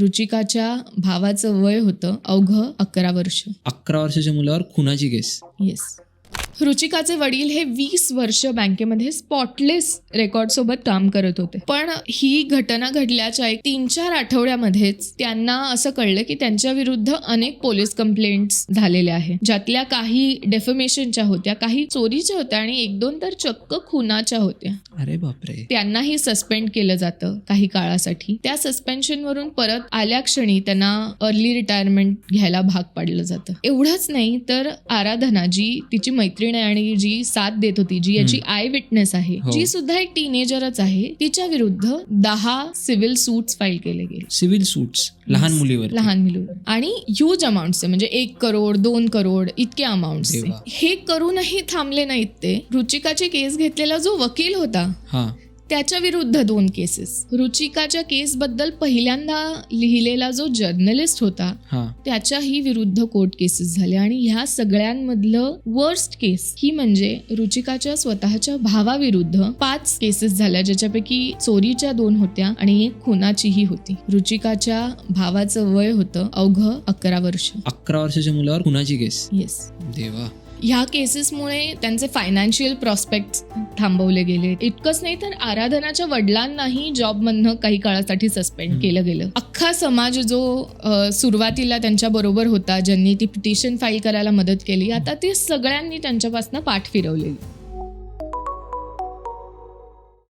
रुचिकाच्या भावाचं वय होतं अवघं अकरा वर्ष. अकरा वर्षाच्या मुलावर खुनाची केस. येस रुचिकाचे वडील हे वीस वर्ष बँकेमध्ये स्पॉटलेस रेकॉर्ड सोबत काम करत होते. पण ही घटना घडल्याच्या एक तीन चार आठवड्यामध्येच त्यांना असं कळलं की त्यांच्या विरुद्ध अनेक पोलीस कंप्लेंट्स झालेल्या आहेत. ज्यातल्या काही डेफमेशनच्या होत्या काही चोरीच्या होत्या आणि एक दोन तर चक्क खुनाच्या होत्या. अरे बापरे. त्यांनाही सस्पेंड केलं जातं काही काळासाठी. त्या सस्पेन्शन वरून परत आल्या क्षणी त्यांना अर्ली रिटायरमेंट घ्यायला भाग पाडलं जातं. एवढंच नाही तर आराधना जी तिची मैत्रीण आहे आणि जी साथ देत होती जी याची आय विटनेस आहे हो. जी सुद्धा एक टीनेजरच आहे तिच्या विरुद्ध दहा सिव्हिल सूट्स फाईल केले गेले. सिव्हिल सूट्स लहान मुलीवर लहान मुलीवर. आणि ह्यूज अमाऊंटचे म्हणजे एक करोड दोन करोड इतके अमाऊंट. हे करूनही थांबले नाहीत ते. रुचिकाची केस घेतलेला जो वकील होता त्याच्या विरुद्ध दोन केसेस रुचिकाच्या केसबद्दल पहिल्यांदा लिहिलेला जो जर्नलिस्ट होता हा. त्याच्याही विरुद्ध कोर्ट केसेस झाल्या आणि ह्या सगळ्यांमधलं वर्स्ट केस ही म्हणजे रुचिकाच्या स्वतःच्या भावाविरुद्ध पाच केसेस झाल्या ज्याच्यापैकी चोरीच्या दोन होत्या आणि एक खुनाचीही होती. रुचिकाच्या भावाचं वय होतं अवघं अकरा वर्ष. अकरा वर्षाच्या मुलावर खुनाची केस येस देवा. ह्या केसेसमुळे त्यांचे फायनान्शियल प्रॉस्पेक्ट थांबवले गेले. इतकंच नाही तर आराधनाच्या वडिलांनाही जॉबमधनं काही काळासाठी सस्पेंड केलं गेलं. अख्खा समाज जो सुरुवातीला त्यांच्या बरोबर होता ज्यांनी ती पिटिशन फाईल करायला मदत केली आता ते सगळ्यांनी त्यांच्यापासून पाठ फिरवलेली.